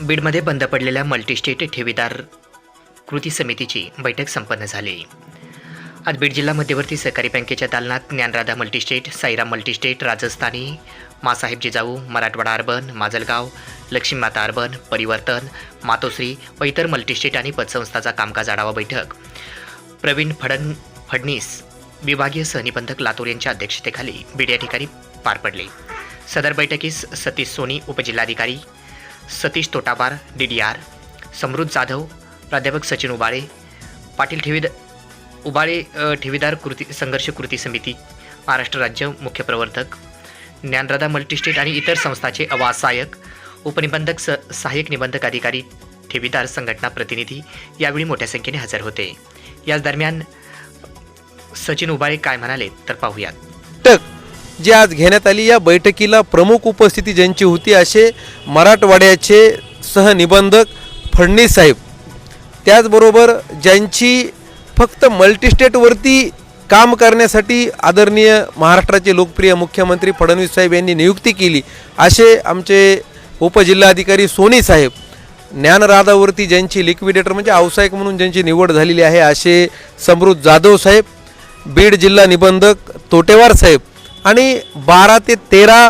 बीडमध्ये बंद पडलेल्या मल्टीस्टेट ठेवीदार कृती समितीची बैठक संपन्न झाली. आज बीड जिल्हा मध्यवर्ती सहकारी बँकेच्या दालनात Dnyanradha multistate Sairam multistate Rajasthani Masaheb Jijau Marathwada urban Majalgaon Laxmimata urban Parivartan Matoshri व इतर मल्टीस्टेट आणि पतसंस्थाचा कामकाज आढावा बैठक. प्रवीण फडण फडणीस विभागीय सहनिबंधक लातूर यांच्या अध्यक्षतेखाली बीड या ठिकाणी पार पडले. सदर बैठकीस सतीश सोनी उपजिल्हाधिकारी Satish Totabar D D R Samruddh Jadhav प्राध्यापक सचिन उबाळे पाटील ठेवीद उबाळे ठेवीदार कृती संघर्ष कृती समिती महाराष्ट्र राज्य मुख्य प्रवर्तक ज्ञानराधा मल्टीस्टेट आणि इतर संस्थाचे अवासायक उपनिबंधक स सहाय्यक निबंधक अधिकारी ठेवीदार संघटना प्रतिनिधी यावेळी मोठ्या संख्येने हजर होते. याच दरम्यान सचिन उबाळे काय म्हणाले तर पाहूयात. जी आज घेण्यात आली या बैठकीला प्रमुख उपस्थिती ज्यांची होती असे मराठवाड्याचे सहनिबंधक फडणीस साहेब. त्याचबरोबर ज्यांची फक्त मल्टीस्टेटवरती काम करण्यासाठी आदरणीय महाराष्ट्राचे लोकप्रिय मुख्यमंत्री फडणवीस साहेब यांनी नियुक्ती केली असे आमचे उपजिल्हाधिकारी सोनी साहेब. ज्ञानराधावरती ज्यांची लिक्विडेटर म्हणजे व्यावसायिक म्हणून ज्यांची निवड झालेली आहे असे समृद्ध जाधव साहेब. बीड जिल्हा निबंधक तोटेवार साहेब. आणि बारा ते तेरा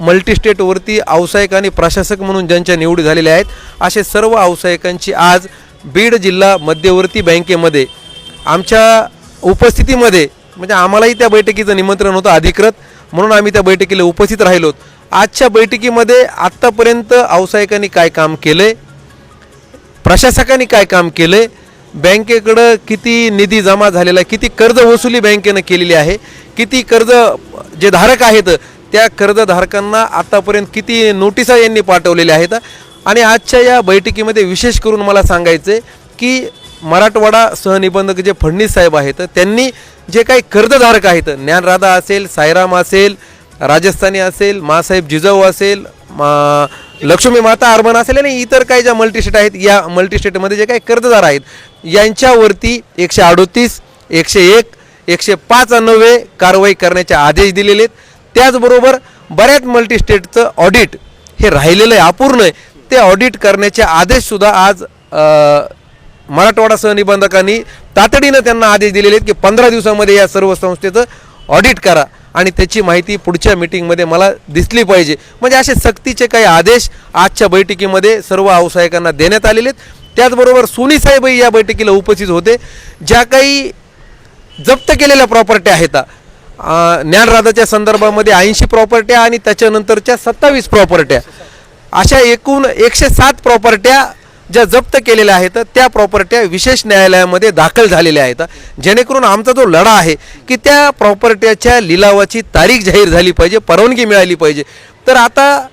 मल्टीस्टेटवरती व्यावसायिक आणि प्रशासक म्हणून ज्यांच्या निवडी झालेल्या आहेत असे सर्व व्यावसायिकांची आज बीड जिल्हा मध्यवर्ती बँकेमध्ये आमच्या उपस्थितीमध्ये म्हणजे आम्हालाही त्या बैठकीचं निमंत्रण होतं अधिकृत म्हणून आम्ही त्या बैठकीला उपस्थित राहिलोत. आजच्या बैठकीमध्ये आत्तापर्यंत व्यावसायिकांनी काय काम केलं आहे प्रशासकांनी काय काम केलं बँकेकडं किती निधी जमा झालेला आहे किती कर्ज वसुली बँकेनं केलेली आहे किती कर्ज जे धारक आहेत त्या कर्जधारकांना आतापर्यंत किती नोटिसा यांनी पाठवलेल्या आहेत. आणि आजच्या या बैठकीमध्ये विशेष करून मला सांगायचं आहे की मराठवाडा सहनिबंधक जे फडणीस साहेब आहेत त्यांनी जे काही कर्जधारक आहेत ज्ञानराधा असेल सायराम असेल राजस्थानी असेल मासाहेब जिजाऊ असेल मा लक्ष्मी माता अर्बन असेल आणि इतर काही ज्या मल्टीस्टेट आहेत या मल्टीस्टेटमध्ये जे काही कर्जदार आहेत यांच्यावरती एकशे अडोतीस एकशे एक एकशे पाच अन्नवे कारवाई करण्याचे आदेश दिलेले आहेत. त्याचबरोबर बऱ्याच मल्टीस्टेटचं ऑडिट हे राहिलेलं आहे अपूर्ण आहे. ते ऑडिट करण्याचे आदेशसुद्धा आज मराठवाडा सहनिबंधकांनी तातडीनं त्यांना आदेश दिलेले आहेत की पंधरा दिवसामध्ये या सर्व संस्थेचं ऑडिट करा. आणि त्याची माहिती पुढच्या मिटिंगमध्ये मला दिसली पाहिजे. म्हणजे असे सक्तीचे काही आदेश आजच्या बैठकीमध्ये सर्व व्यावसायिकांना देण्यात आलेले आहेत. त्याचबरोबर सोनी साहेबही या बैठकीला उपस्थित होते. ज्या काही जप्त केलेल्या प्रॉपर्ट्या आहेत ज्ञानराधाच्या संदर्भामध्ये ऐंशी प्रॉपर्ट्या आणि त्याच्यानंतरच्या सत्तावीस प्रॉपर्ट्या अशा एकूण एकशे सात प्रॉपर्ट्या ज्या जप्त केलेल्या आहेत त्या प्रॉपर्ट्या विशेष न्यायालयामध्ये दाखल झालेल्या आहेत. जेणेकरून आमचा जो लढा आहे की त्या प्रॉपर्ट्याच्या लिलावाची तारीख जाहीर झाली पाहिजे परवानगी मिळाली पाहिजे. तर आता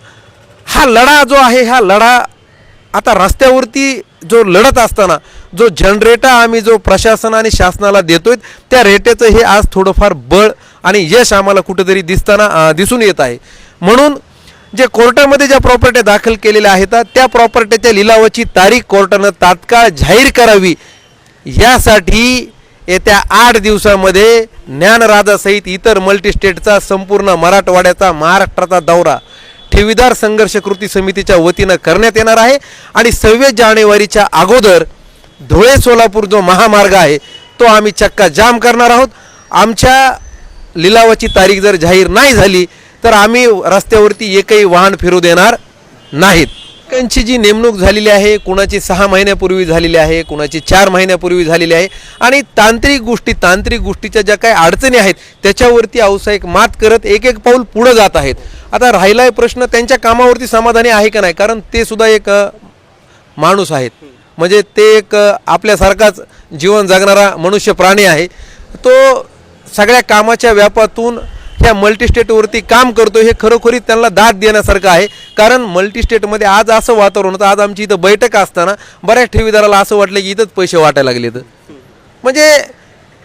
हा लढा जो आहे हा लढा आता रस्त्यावरती जो लढत असताना जो जनरेटा आम्ही जो प्रशासन आणि शासनाला देतोय त्या रेट्याचं हे आज थोडंफार बळ आणि यश आम्हाला कुठेतरी दिसताना दिसून येत आहे. म्हणून जे कोर्टामध्ये ज्या प्रॉपर्ट्या दाखल केलेल्या आहेत त्या प्रॉपर्ट्याच्या लिलावाची तारीख कोर्टानं तात्काळ जाहीर करावी. यासाठी येत्या आठ दिवसामध्ये ज्ञानराजासहित इतर मल्टीस्टेटचा संपूर्ण मराठवाड्याचा महाराष्ट्राचा दौरा ठेवीदार संघर्ष कृती समितीच्या वतीनं करण्यात येणार आहे. आणि सव्वीस जानेवारीच्या अगोदर धुळे सोलापूर जो महामार्ग आहे तो आम्ही चक्का जाम करणार आहोत. आमच्या लिलावाची तारीख जर जाहीर नाही झाली तर आम्ही रस्त्यावरती एकही वाहन फिरू देणार नाहीत. त्यांची जी नेमणूक झालेली आहे कुणाची सहा महिन्यापूर्वी झालेली आहे कुणाची चार महिन्यापूर्वी झालेली आहे आणि तांत्रिक गोष्टी तांत्रिक गोष्टीच्या ज्या काही अडचणी आहेत त्याच्यावरती व्यावसायिक मात करत एक एक पाऊल पुढं जात आहेत. आता राहिलाय प्रश्न त्यांच्या कामावरती समाधानी आहे का नाही? कारण ते सुद्धा एक माणूस आहेत. म्हणजे ते एक आपल्यासारखाच जीवन जगणारा मनुष्य प्राणी आहे. तो सगळ्या कामाच्या व्यापातून ह्या मल्टीस्टेटवरती काम करतो हे खरोखरी त्यांना दाद देण्यासारखं आहे. कारण मल्टीस्टेटमध्ये आज असं वातावरण होतं आज आमची इथं बैठक असताना बऱ्याच ठेवीदाराला असं वाटलं की इथंच पैसे वाटायला लागले तर म्हणजे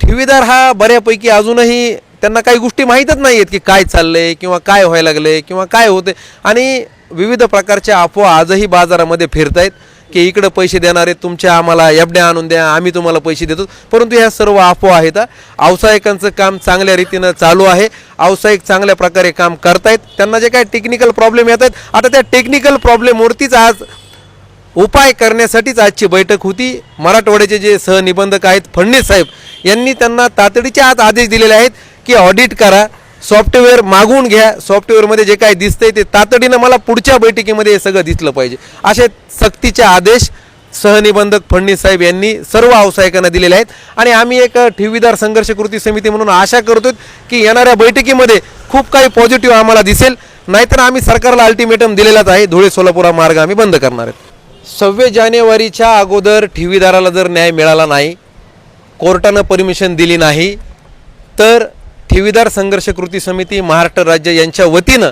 ठेवीदार हा बऱ्यापैकी अजूनही त्यांना काही गोष्टी माहीतच नाही आहेत की काय चाललंय किंवा काय व्हायला लागलंय किंवा काय होते आणि विविध प्रकारच्या अफवा आजही बाजारामध्ये फिरतायत. की इकडं पैसे देणारे तुमच्या आम्हाला एफड्या आणून द्या आम्ही तुम्हाला पैसे देतो. परंतु ह्या सर्व अफवा आहेत व्यावसायिकांचं काम चांगल्या रीतीनं चालू आहे. व्यावसायिक चांगल्या प्रकारे काम करतायत. त्यांना जे काही टेक्निकल प्रॉब्लेम येत आहेत आता त्या टेक्निकल प्रॉब्लेमवरतीच आज उपाय करण्यासाठीच आजची बैठक होती. मराठवाड्याचे जे सहनिबंधक आहेत फडणीस साहेब यांनी त्यांना तातडीचे आज आदेश दिलेले आहेत की ऑडिट करा. सॉफ्टवेअर मागवून घ्या. सॉफ्टवेअरमध्ये जे काय दिसतंय ते तातडीनं मला पुढच्या बैठकीमध्ये हे सगळं दिसलं पाहिजे. असे सक्तीचे आदेश सहनिबंधक फडणवीस साहेब यांनी सर्व व्यावसायिकांना दिलेले आहेत. आणि आम्ही एक ठेवीदार संघर्ष कृती समिती म्हणून आशा करतो की येणाऱ्या बैठकीमध्ये खूप काही पॉझिटिव्ह आम्हाला दिसेल. नाहीतर आम्ही सरकारला अल्टिमेटम दिलेलाच आहे. धुळे सोलापूर हा मार्ग आम्ही बंद करणार आहेत. सव्वीस जानेवारीच्या अगोदर ठेवीदाराला जर न्याय मिळाला नाही कोर्टानं परमिशन दिली नाही तर ठेवीदार संघर्ष कृती समिती महाराष्ट्र राज्य यांच्या वतीनं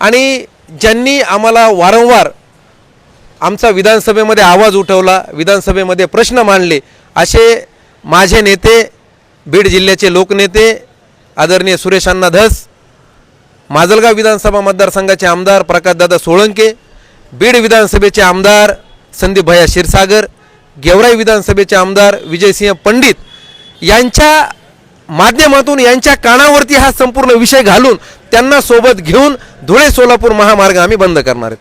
आणि ज्यांनी आम्हाला वारंवार आमचा विधानसभेमध्ये आवाज उठवला विधानसभेमध्ये प्रश्न मांडले असे माझे नेते बीड जिल्ह्याचे लोकनेते आदरणीय सुरेश अण्णा धस माजलगाव विधानसभा मतदारसंघाचे आमदार प्रकाशदादा सोळंके बीड विधानसभेचे आमदार संदीप भैया क्षीरसागर गेवराई विधानसभेचे आमदार विजयसिंह पंडित यांच्या माध्यमातून यांच्या कानावरती हा संपूर्ण विषय घालून त्यांना सोबत घेऊन धुळे सोलापूर महामार्ग आम्ही बंद करणार आहेत.